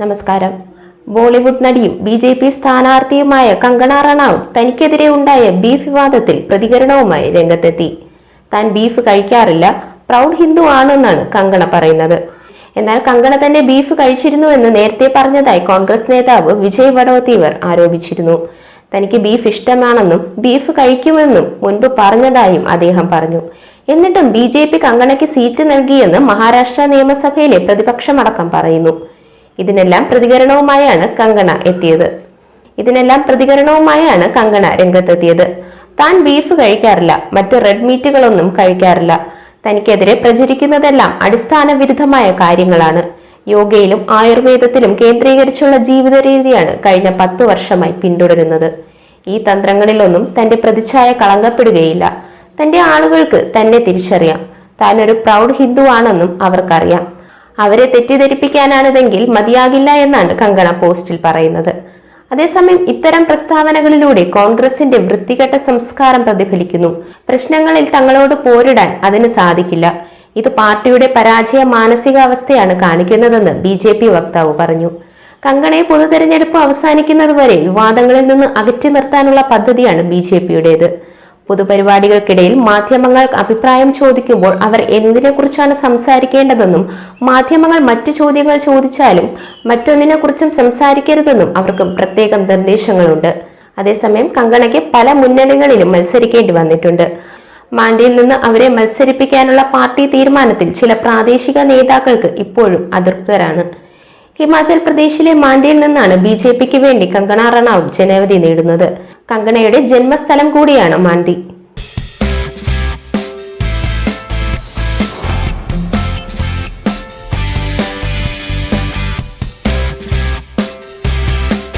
നമസ്കാരം. ബോളിവുഡ് നടിയും B J P സ്ഥാനാർത്ഥിയുമായ കങ്കണ റണൌട്ട് തനിക്കെതിരെ ഉണ്ടായ ബീഫ് വിവാദത്തിൽ പ്രതികരണവുമായി രംഗത്തെത്തി. താൻ ബീഫ് കഴിക്കാറില്ല പ്രൗഡ് ഹിന്ദു ആണെന്നാണ് കങ്കണ പറയുന്നത്. എന്നാൽ കങ്കണ തന്നെ ബീഫ് കഴിച്ചിരുന്നു എന്ന് നേരത്തെ പറഞ്ഞതായി കോൺഗ്രസ് നേതാവ് വിജയ് വടോത്തിവർ ആരോപിച്ചിരുന്നു. തനിക്ക് ബീഫ് ഇഷ്ടമാണെന്നും ബീഫ് കഴിക്കുമെന്നും മുൻപ് പറഞ്ഞതായും അദ്ദേഹം പറഞ്ഞു. എന്നിട്ടും ബി ജെ പി കങ്കണയ്ക്ക് സീറ്റ് നൽകിയെന്ന് മഹാരാഷ്ട്ര നിയമസഭയിലെ പ്രതിപക്ഷമടക്കം പറയുന്നു. ഇതിനെല്ലാം പ്രതികരണവുമായാണ് കങ്കണ എത്തിയത്. ഇതിനെല്ലാം പ്രതികരണവുമായാണ് കങ്കണ രംഗത്തെത്തിയത്. താൻ ബീഫ് കഴിക്കാറില്ല മറ്റ് റെഡ് മീറ്റുകളൊന്നും കഴിക്കാറില്ല. തനിക്കെതിരെ പ്രചരിക്കുന്നതെല്ലാം അടിസ്ഥാന വിരുദ്ധമായ കാര്യങ്ങളാണ്. യോഗയിലും ആയുർവേദത്തിലും കേന്ദ്രീകരിച്ചുള്ള ജീവിത രീതിയാണ് കഴിഞ്ഞ പത്തു വർഷമായി പിന്തുടരുന്നത്. ഈ തന്ത്രങ്ങളിലൊന്നും തന്റെ പ്രതിച്ഛായ കളങ്കപ്പെടുകയില്ല. തന്റെ ആളുകൾക്ക് തന്നെ തിരിച്ചറിയാം. താൻ ഒരു പ്രൗഡ് ഹിന്ദു ആണെന്നും അവർക്കറിയാം. അവരെ തെറ്റിദ്ധരിപ്പിക്കാനാണിതെങ്കിൽ മതിയാകില്ല എന്നാണ് കങ്കണ പോസ്റ്റിൽ പറയുന്നത്. അതേസമയം ഇത്തരം പ്രസ്താവനകളിലൂടെ കോൺഗ്രസിന്റെ വൃത്തികെട്ട സംസ്കാരം പ്രതിഫലിക്കുന്നു. പ്രശ്നങ്ങളിൽ തങ്ങളോട് പോരിടാൻ അതിന് സാധിക്കില്ല. ഇത് പാർട്ടിയുടെ പരാജയ മാനസികാവസ്ഥയാണ് കാണിക്കുന്നതെന്ന് ബി ജെ പി വക്താവ് പറഞ്ഞു. കങ്കണയെ പൊതുതെരഞ്ഞെടുപ്പ് അവസാനിക്കുന്നതുവരെ വിവാദങ്ങളിൽ നിന്ന് അകറ്റി നിർത്താനുള്ള പദ്ധതിയാണ് ബി ജെ പിയുടേത്. പൊതുപരിപാടികൾക്കിടയിൽ മാധ്യമങ്ങൾ അഭിപ്രായം ചോദിക്കുമ്പോൾ അവർ എന്തിനെക്കുറിച്ചാണ് സംസാരിക്കേണ്ടതെന്നും മാധ്യമങ്ങൾ മറ്റു ചോദ്യങ്ങൾ ചോദിച്ചാലും മറ്റൊന്നിനെക്കുറിച്ചും സംസാരിക്കരുതെന്നും അവർക്ക് പ്രത്യേകം നിർദ്ദേശങ്ങളുണ്ട്. അതേസമയം കങ്കണയ്ക്ക് പല മുന്നണികളിലും മത്സരിക്കേണ്ടി വന്നിട്ടുണ്ട്. മാണ്ടിയിൽ നിന്ന് അവരെ മത്സരിപ്പിക്കാനുള്ള പാർട്ടി തീരുമാനത്തിൽ ചില പ്രാദേശിക നേതാക്കൾക്ക് ഇപ്പോഴും അതൃപ്തരാണ്. ഹിമാചൽ പ്രദേശിലെ മാണ്ടിയിൽ നിന്നാണ് ബി ജെ പിക്ക് വേണ്ടി കങ്കണ റണാവും ജനവിധി നേടുന്നത്. കങ്കണയുടെ ജന്മസ്ഥലം കൂടിയാണ് മാണ്ടി